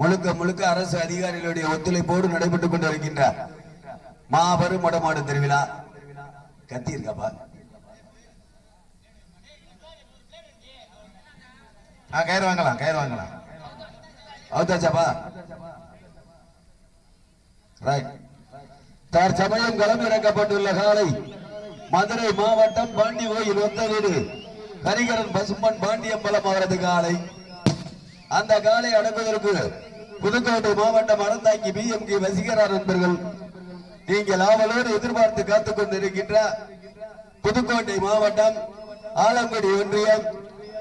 முழுக்க முழுக்க அரசு அதிகாரிகளுடைய ஒத்துழைப்போடு நடைபெற்றுக் கொண்டிருக்கின்றார் மாபெரும் மடமாடு திருவிழா. கத்தி இருக்காப்பா கயிறு வாங்கலாம் கயிறு வாங்கலாம். அவுத்தாச்சாப்பா. ரைட் தற்சமயம் களமிறக்கப்பட்டுள்ள காலை மதுரை மாவட்டம் பாண்டி கோயில் ஒத்த வீடு. ஹரிகரன் பசும்பன் பாண்டியம்பலம் அவரது காலை. அந்த காலை அடங்குவதற்கு புதுக்கோட்டை மாவட்டம் அறந்தாங்கி பி எம் கே வசிகரார் நண்பர்கள் நீங்கள் ஆவலோடு எதிர்பார்த்து காத்துக் கொண்டிருக்கின்ற புதுக்கோட்டை மாவட்டம் ஆலங்குடி ஒன்றியம்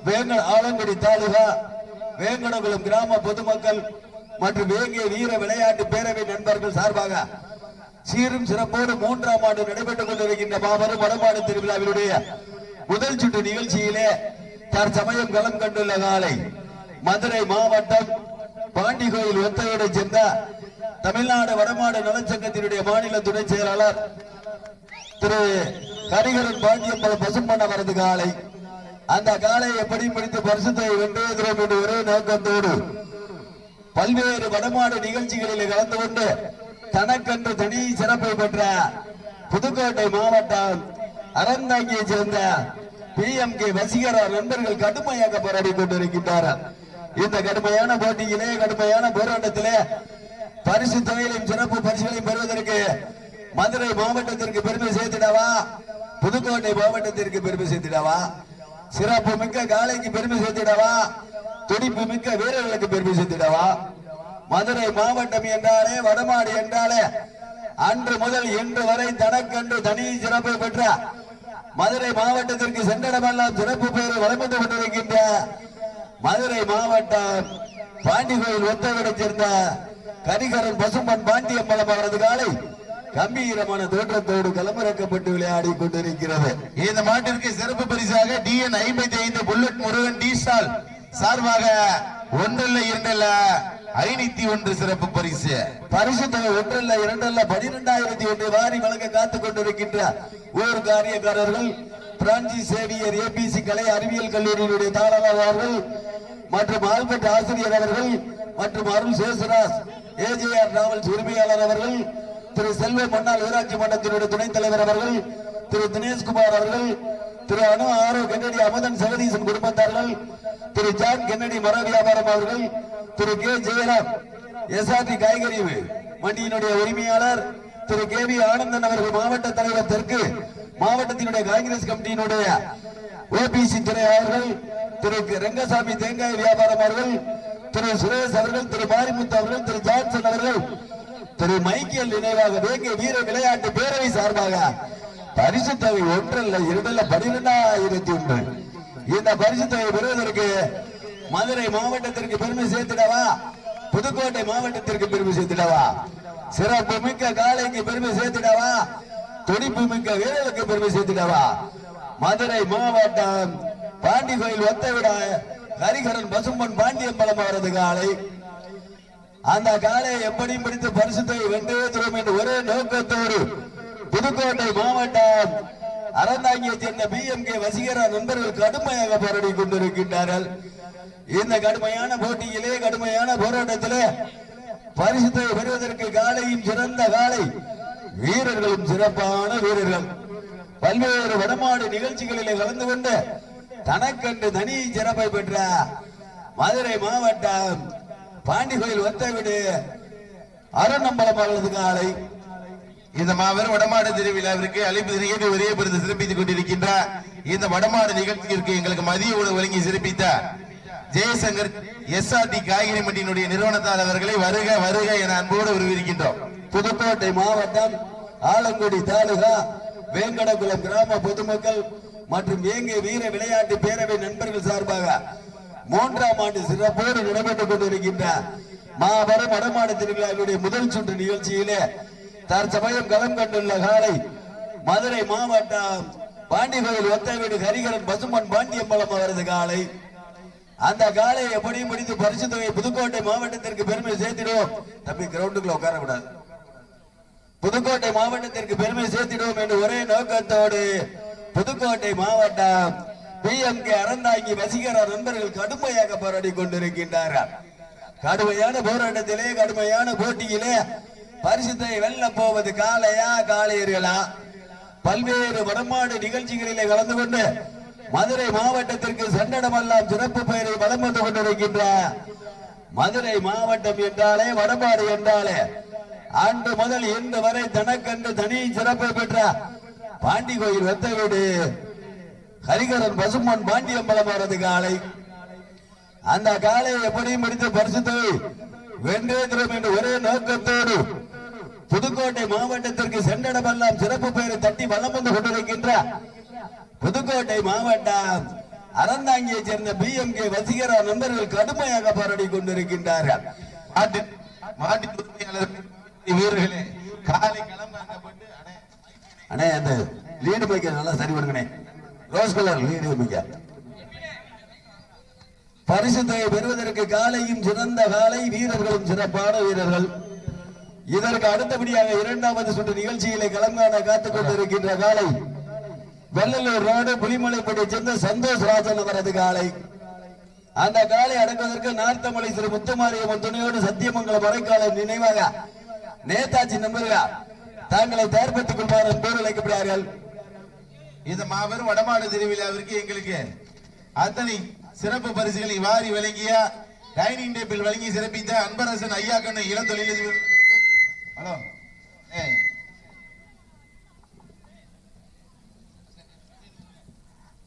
வேங்க ஆலங்குடி தாலுகா வேங்கடகுளம் கிராம பொதுமக்கள் மற்றும் வேங்கிய வீர விளையாட்டு பேரவை நண்பர்கள் சார்பாக சீரும் சிறப்போடு மூன்றாம் ஆண்டு நடைபெற்றுக் கொண்டிருக்கின்ற மாபெரும் வடமாடு திருவிழாவினுடைய முதல் சுற்று நிகழ்ச்சியிலே தற்சமயம் களம் கண்டுள்ள காலை மதுரை மாவட்டம் பாண்டி கோயில் ஒத்தையோடைச் சேர்ந்த தமிழ்நாடு வடமாடு நலச்சங்கத்தினுடைய மாநில துணை செயலாளர் திரு ஹரிகரன் பாண்டியம்பலம் பசும்பண்ண வரது காலை. அந்த காலை எப்படி முடித்து பரிசுத்தை வென்றேகிறோம் என்று ஒரே நோக்கத்தோடு பல்வேறு வடமாடு நிகழ்ச்சிகளில் கலந்து கொண்டு தனக்கென்று தனி சிறப்பை பெற்ற புதுக்கோட்டை மாவட்டம் அறந்தாங்கியை சேர்ந்த பி எம் கே வசிகர நண்பர்கள் கடுமையாக போராடி கொண்டிருக்கின்றனர் இந்த கடுமையான போட்டியிலே கடுமையான போராட்டத்திலே பரிசு தொகையிலும் சிறப்பு பரிசுகளையும் பெறுவதற்கு மதுரை மாவட்டத்திற்கு பெருமை சேர்த்திடவா? புதுக்கோட்டை மாவட்டத்திற்கு பெருமை சேர்த்திடவா? சிறப்பு மிக்க காலைக்கு பெருமை சேர்த்திடவா? துடிப்பு மிக்க வீரர்களுக்கு பெருமை சேர்த்திடவா? மதுரை மாவட்டம் என்றாலே வடமாடு என்றாலே அன்று முதல் இன்று வரை தனக்கன்று தனி சிறப்பை பெற்ற மதுரை மாவட்டத்திற்கு சென்றடமெல்லாம் சிறப்பு பெயரை வழங்கிட்டு கொண்டிருக்கின்ற மதுரை மாவட்டம் பாண்டி கோயில் ஒத்தவிடச் சேர்ந்த கரிகரன் பசும்பன் பாண்டியம்பலம் அவரது காலை கம்பீரமான தோற்றத்தோடு களமிறக்கப்பட்டு விளையாடி கொண்டிருக்கிறது. இந்த மாட்டிற்கு சிறப்பு பரிசாக டிஎன் ஐம்பத்தி ஐந்து புல்லட் முருகன் டி ஸ்டால் சார்பாக ஒன்றல்ல இரண்டல்ல ஐநூத்தி ஒன்று சிறப்பு பரிசு. பரிசு தொகை ஒன்றல்ல இரண்டல்ல பனிரெண்டாயிரத்தி ஒன்று வாரி வழங்க காத்துக் கொண்டிருக்கின்ற ஊர் காரியக்காரர்கள் பிரான்சி சேவியர் ஏபிசி கலை அறிவியல் கல்லூரியினுடைய தாளர் அவர்கள் மற்றும் ஆல்பர்ட் ஆசிரியர் அவர்கள் மற்றும் அருள் சேசுராஸ் ஏஜேஆர் டிராவல்ஸ் உரிமையாளர் அவர்கள் திரு செல்வ மன்னாள் ஊராட்சி மன்றத்தினுடைய துணைத் தலைவர் அவர்கள் திரு தினேஷ்குமார் அவர்கள் திரு அனு ஆரோ கென்னடி அமுதன் ஜெகதீசன் குடும்பத்தார்கள் திரு ஜான் கென்னடி மர வியாபாரம் அவர்கள் திரு கே ஜெயராம் எஸ்ஆர்டி காய்கறி மண்டியினுடைய உரிமையாளர் திரு கே வி ஆனந்தன் அவர்கள் மாவட்ட தலைவர் தெற்கு மாவட்டத்தினுடைய காங்கிரஸ் கமிட்டியினுடைய ஓபிசி துறை அவர்கள் திரு ரங்கசாமி தேங்காய் வியாபாரம் அவர்கள் திரு சுரேஷ் அவர்கள் திரு மாரிமுத்து அவர்கள் திரு ஜான்சன் அவர்கள் திரு மைக்கேல் நினைவாக வேங்கிய வீர விளையாட்டு பேரவை சார்பாக பரிசு தொகை ஒன்றல்ல இரண்டல்ல பனிரெண்டாயிரத்தி ஒன்று. இந்த பரிசு தொகை பெறுவதற்கு மதுரை மாவட்டத்திற்கு பெருமை சேர்த்துடவா? புதுக்கோட்டை மாவட்டத்திற்கு பெருமை சேர்த்திடவா? சிறப்பு மிக்க காலைக்கு பெருமை சேர்த்திடவா? துடிப்பு மிக்க வீரர்களுக்கு பெருமை சேர்த்துக்கவா? மதுரை மாவட்டம் பாண்டி கோயில் ஒத்தவிட ஹரிகரன் பசும்பன் பாண்டியம்பலம் அவரது காலை. அந்த காலையை எப்படியும் பிடித்து பரிசுத்தை வென்றே தரும் என்ற ஒரே நோக்கத்தோடு புதுக்கோட்டை மாவட்டம் அறந்தாங்கியை சேர்ந்த பி எம் கே வசீகரா நண்பர்கள் கடுமையாக போராடி கொண்டிருக்கின்றார்கள். இந்த கடுமையான போட்டியிலே கடுமையான போராட்டத்திலே பரிசுத்தை பெறுவதற்கு காலையும் சிறந்த காலை வீரர்களும் சிறப்பான வீரர்கள். பல்வேறு வடமாடு நிகழ்ச்சிகளிலே கலந்து கொண்டு தனக்கென்று தனி சிறப்பை பெற்ற மதுரை மாவட்டம் பாண்டி கோயில் ஒத்தவிடு அரணம்பலம் அவர்களது காலை. இந்த மாபெரும் வடமாடு திருவிழாவிற்கு அழைப்பு நிகழ்ச்சி ஒரே பெருந்து சிறப்பித்துக் கொண்டிருக்கின்ற இந்த வடமாடு நிகழ்ச்சிக்கு எங்களுக்கு மதிய உணவு வழங்கி சிறப்பித்த ஜெயசங்கர் எஸ்ஆர்டி காய்கறி மண்டியினுடைய நிறுவனத்தார் அவர்களை வருக வருக என அன்போடு விரும்பியிருக்கின்றோம் புதுக்கோட்டை மாவட்டம் ஆலங்குடி தாலுகா வேங்கடகுளம் கிராம பொதுமக்கள் மற்றும் வேங்கை வீர விளையாட்டு பேரவை நண்பர்கள் சார்பாக மூன்றாம் ஆண்டு சிறப்போடு நடைபெற்றுக் கொண்டிருக்கின்ற மாபெரும் வடமாடு திருவிழாவினுடைய முதல் சுற்று நிகழ்ச்சியிலே தற்சமயம் களம் கண்டுள்ள காலை மதுரை மாவட்டம் பாண்டிகோயில் ஒத்தவீடு ஹரிகரன் பசுமன் பாண்டியம்பலம் அவரது காலை. அந்த காலை எப்படியும் முடித்து பரிசு தொகை புதுக்கோட்டை மாவட்டத்திற்கு பெருமை சேர்த்திடுவோம். தம்பி கிரவுண்டுக்குள்ள உட்கார கூடாது புதுக்கோட்டை மாவட்டத்திற்கு பெருமை சேர்த்திடுவோம் என்று ஒரே நோக்கத்தோடு புதுக்கோட்டை மாவட்டம் P M K Aranthangi Vaseegara நண்பர்கள் கடுமையாக போராடி கொண்டிருக்கின்றார்கள் கடுமையான போராட்டத்திலே கடுமையான போட்டியிலே பரிசுத்தை வெல்ல போவது காளையா காளையர்களா? பல்வேறு வடமாடு நிகழ்ச்சிகளிலே கலந்து கொண்டு மதுரை மாவட்டத்திற்கு சண்டடமெல்லாம் சிறப்பு பெயரை வளம் வந்து கொண்டிருக்கின்ற மதுரை மாவட்டம் என்றாலே வடமாடு என்றாலே அன்று முதல் இன்று வரை தனக்கென்று தனி சிறப்பை பெற்ற பாண்டி கோயில் வெத்த வீடு. ஹரிகரன் பசுமன் பாண்டியம்பலம் அவரது காலை. அந்த காலையை எப்படியும் முடித்து பரிசுத்தை வென்றேந்திரம் என்று ஒரே நோக்கத்தோடு புதுக்கோட்டை மாவட்டத்திற்கு சென்றடமெல்லாம் சிறப்பு பெயரை தட்டி வலம் வந்து கொண்டிருக்கின்ற புதுக்கோட்டை மாவட்டம் அறந்தாங்கியை சேர்ந்த பி எம் கே வசீகரா நண்பர்கள் கடுமையாக போராடி கொண்டிருக்கின்றார்கள். மாட்டு உரிமையாளர்கள் வீரர்களே காலை களமாக்கப்பட்டு அடே, அண்ணே. அந்த லீடு பைக்க நல்லா சரி பண்ணுங்கண்ணே. ரோஸ் கலர் லீடு பைக்க பரிசுத்தை பெறுவதற்கு காலையும் சிறந்த காலை வீரர்களும் சிறப்பான வீரர்கள். இதற்கு அடுத்தபடியாக இரண்டாவது சுற்று நிகழ்ச்சியிலே கலங்கான காத்துக் கொண்டிருக்கின்ற காலை. வெள்ளலூர் ரோடு புலிமலைப்பட்டியை சேர்ந்த சந்தோஷ் ராஜன் அவரது காலை. அந்த காலை அடக்குவதற்கு நார்த்தமலை திரு முத்துமாரியம்மன் துணையோடு சத்தியமங்கலம் வரைக்காலம் நினைவாக நேதாஜி நம்பர்கள் தாங்களை தயார்படுத்திக் கொள்வார் பேர் அழைக்கப்படுகிறார்கள். இந்த மாபெரும் வடமாடு திருவிழாவிற்கு எங்களுக்கு அத்தனை சிறப்பு பரிசுகளை வாரி வழங்கிய டைனிங் டேபிள் வழங்கி சிறப்பித்த அன்பரசன் ஐயா கண்ணு இளம் தொழிலதிபர் ஹலோ.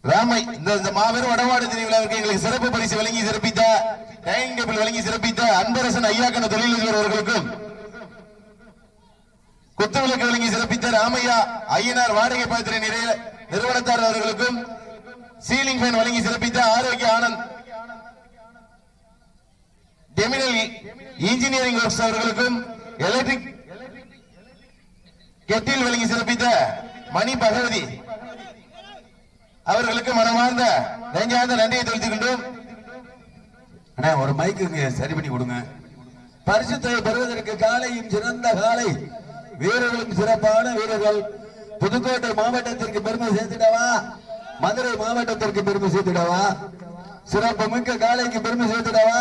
ராமை இந்த இந்த மாபெரும் வடமாடு திருவிழாவிற்கு எங்களுக்கு சிறப்பு பரிசு வழங்கி சிறப்பித்த டைனிங் டேபிள் வழங்கி சிறப்பித்த அன்பரசன் ஐயா கண்ணு தொழிலதிபர் அவர்களுக்கும் குத்துவிளக்கு வழங்கி சிறப்பித்த ராமையா ஐயனார் வாடகை பாத்திர நிறைய நிறுவனத்தார் அவர்களுக்கும் சீலிங் ஃபேன் வழங்கி சிறப்பித்த Arokiya Anand. Terminal engineering works அவர்களுக்கும் எலக்ட்ரிக் கெட்டில் வழங்கி சிறப்பித்த மணி பகவதி அவர்களுக்கு மனமார்ந்த நெஞ்சார்ந்த நன்றியை தெரிவித்துக் கொண்டோம். அண்ணா ஒரு மைக்கு சரி பண்ணி கொடுங்க. பரிசுத்தை பெறுவதற்கு காலையும் சிறந்த காலை. வீரர்களும் சிறப்பான வீரர்கள். புதுக்கோட்டை மாவட்டத்திற்கு பெருமை சேர்த்துடவா மதுரை மாவட்டத்திற்கு பெருமை சேர்த்திடவா சிறப்பு மிக்க காலைக்கு பெருமை சேர்த்திடவா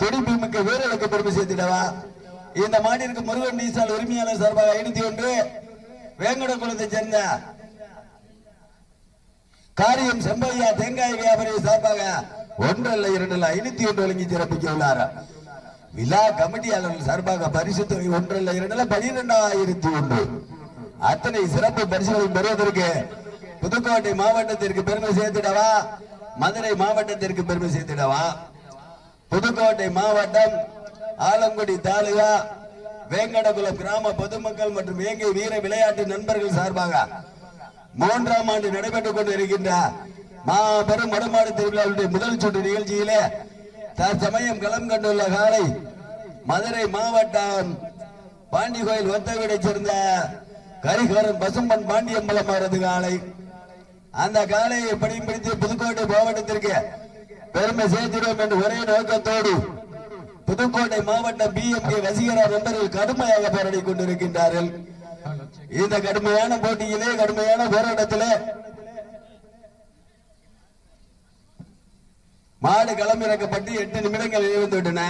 துடிப்பு மிக்க வீரர்களுக்கு பெருமை சேர்த்திடவா இந்த மாட்டிற்கு முருகன் நீசால் உரிமையாளர் சார்பாக ஐநூத்தி ஒன்று. வேங்கடகுளத்தை சேர்ந்த காரியம் செம்பையா தேங்காய் வியாபாரி சார்பாக ஒன்றல்ல இரண்டல்ல ஐநூத்தி ஒன்று வழங்கி சிறப்பிக்க உள்ளார் விழா கமிட்டியாளர்கள் சார்பாக பரிசு தொகை ஒன்றல்ல இரண்டல்ல பனிரெண்டாயிரத்தி ஒன்று. அத்தனை சிறப்பு பரிசுகளை பெறுவதற்கு புதுக்கோட்டை மாவட்டத்திற்கு பெருமை சேர்த்திடவா? மதுரை மாவட்டத்திற்கு பெருமை சேர்த்திடவா? புதுக்கோட்டை மாவட்டம் ஆலங்குடி தாலுகா வேங்கடகுளம் கிராம பொதுமக்கள் மற்றும் வேங்கை வீர விளையாட்டு நண்பர்கள் சார்பாக மூன்றாம் ஆண்டு நடைபெற்றுக் கொண்டிருக்கின்ற மாபெரும் வடமாடு திருவிழாவுடைய முதல் சுற்று நிகழ்ச்சியிலே தற்சமயம் களம் கண்டுள்ள காலை மதுரை மாவட்டம் பாண்டி கோயில் ஒத்தவீடைச் சேர்ந்த கரிகரன் பசும்பன் பாண்டியம்பலம் அவரது காலை. அந்த காலையை எப்படியும் பிடித்து புதுக்கோட்டை மாவட்டத்திற்கு பெருமை சேர்த்திடும் என்று ஒரே நோக்கத்தோடு புதுக்கோட்டை மாவட்டம் பிஎம்கே எம் வசீகரா நண்பர்கள் கடுமையாக போராடி கொண்டிருக்கின்றார்கள். இந்த கடுமையான போட்டியிலே கடுமையான போராட்டத்திலே மாடு களமிறக்கப்பட்டு எட்டு நிமிடங்கள் நிறைவேந்து விட்டன.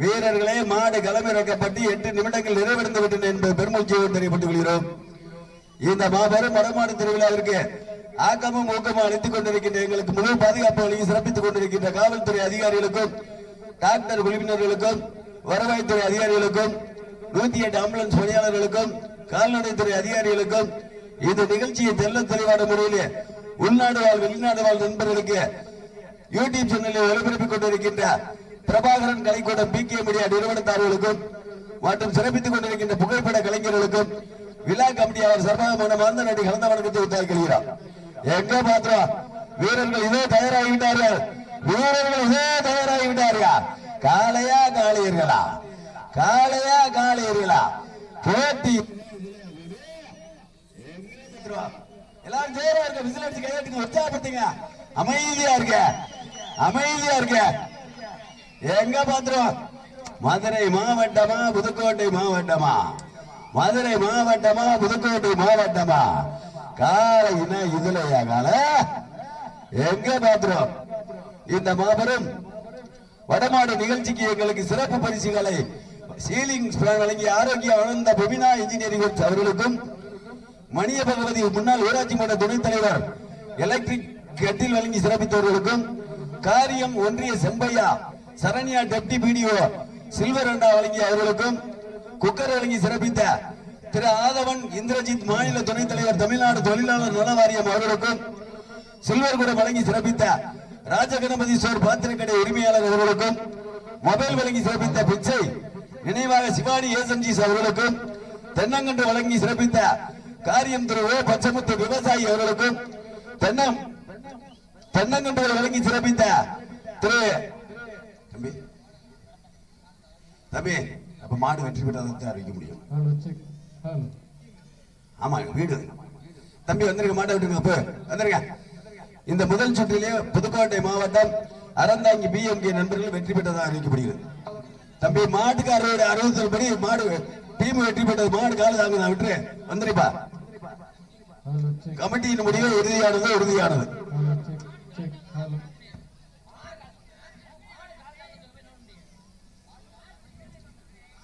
வீரர்களே மாடு களமிறக்கப்பட்டு எட்டு நிமிடங்கள் நிறைவேந்து விட்டன என்பது பெருமூச்சியோடு தெரியப்பட்டுக் கொள்கிறோம். இந்த மாபெரும் வடமாடு திருவிழாவிற்கு ஆக்கமும் ஊக்கமும் அளித்துக் கொண்டிருக்கின்ற எங்களுக்கு முழு பாதுகாப்பு வழங்கி சிறப்பித்துக் கொண்டிருக்கின்ற காவல்துறை அதிகாரிகளுக்கும் டாக்டர் குழுவினர்களுக்கும் வருவாய்த்துறை அதிகாரிகளுக்கும் நூத்தி எட்டு ஆம்புலன்ஸ் பணியாளர்களுக்கும் கால்நடைத்துறை அதிகாரிகளுக்கும் இந்த நிகழ்ச்சியை தெல்ல தெளிவான முறையிலே உள்நாடு வாழ் வெளிநாடு வாழ் நண்பர்களுக்கு யூடியூப் சேனலில் ஒளிபரப்பிக் கொண்டிருக்கின்ற Prabhakaran Kalaikoodam P K media நிறுவனத்தார்களுக்கும் மற்றும் சிறப்பித்துக் கொண்டிருக்கின்ற புகைப்பட கலைஞர்களுக்கும் விழா கமிட்டியாளர் சர்வாக மறந்த நடி கலந்த வணக்கத்தை உத்தாக்குகிறார் எங்க பாத்திரம் வீரர்கள் இதே தயாராகிவிட்டார்கள். வீரர்கள் இதே தயாராகிவிட்டார்கள்? காளையா காளையர்களா? காளையா காளையர்களா? போட்டி. எல்லாரும் ஜெயரா இருக்க விசில் அடிச்சு கையெழுத்துங்க உற்சாகப்படுத்துங்க. அமைதியா இருக்க அமைதியா இருக்க எங்க பாத்துருவோம் மதுரை மாவட்டமா புதுக்கோட்டை மாவட்டமா? மதுரை மாவட்டமா புதுக்கோட்டை மாவட்டமா? காலையினா இதுலயா கால? எங்க பாத்திரம்? இந்த மாபெரும் வடமாடு நிகழ்ச்சிக்கு எங்களுக்கு சிறப்பு பரிசுகளை சீலிங் வழங்கிய ஆரோக்கிய ஆனந்த பெமினா இன்ஜினியரிங் அவர்களுக்கும் மணிய பகவதி முன்னாள் ஊராட்சி மன்ற துணைத் தலைவர் எலக்ட்ரிக் கெட்டில் வழங்கி சிறப்பித்தவர்களுக்கும் காரியம் ஒன்றிய Sembaiya Saranya deputy BDO silver அண்டா வழங்கிய அவர்களுக்கும் குக்கர் வழங்கி சிறப்பித்த திரு ஆதவன் இந்திரஜித் மாநில துணைத் தலைவர் தமிழ்நாடு தொழிலாளர் நல வாரியம் அவர்களுக்கும் சில்வர் கூட வழங்கி சிறப்பித்த ராஜகணபதி சோர் பாத்திரக்கடை உரிமையாளர் அவர்களுக்கும் மொபைல் வழங்கி சிறப்பித்த பிச்சை நினைவாக சிவானி ஏசன்ஜிஸ் அவர்களுக்கும் தென்னங்கன்று வழங்கி சிறப்பித்த காரியம் திரு ஓ பச்சமுத்து விவசாயி அவர்களுக்கும் தென்னம் தென்னங்கன்றுகள் வழங்கி சிறப்பித்த திரு தம்பி. தம்பி அப்ப மாடு வெற்றி பெற்றதை அறிவிக்க முடியும். ஆமா வீடு. தம்பி வந்துருங்க மாட்டை விட்டுருங்க அப்ப வந்துருங்க. இந்த முதல் சுற்றிலே புதுக்கோட்டை மாவட்டம் அறந்தாங்கி பிஎம்கே நண்பர்கள் வெற்றி பெற்றதாக அறிவிக்கப்படுகிறது. தம்பி மாட்டுக்காரரோட அறிவுறுத்தல் படி மாடு டீம் வெற்றி பெற்றது. மாடு கால தாங்க நான் விட்டுரு. வந்துருப்பா. கமிட்டியின் முடிவு உறுதியானது உறுதியானது.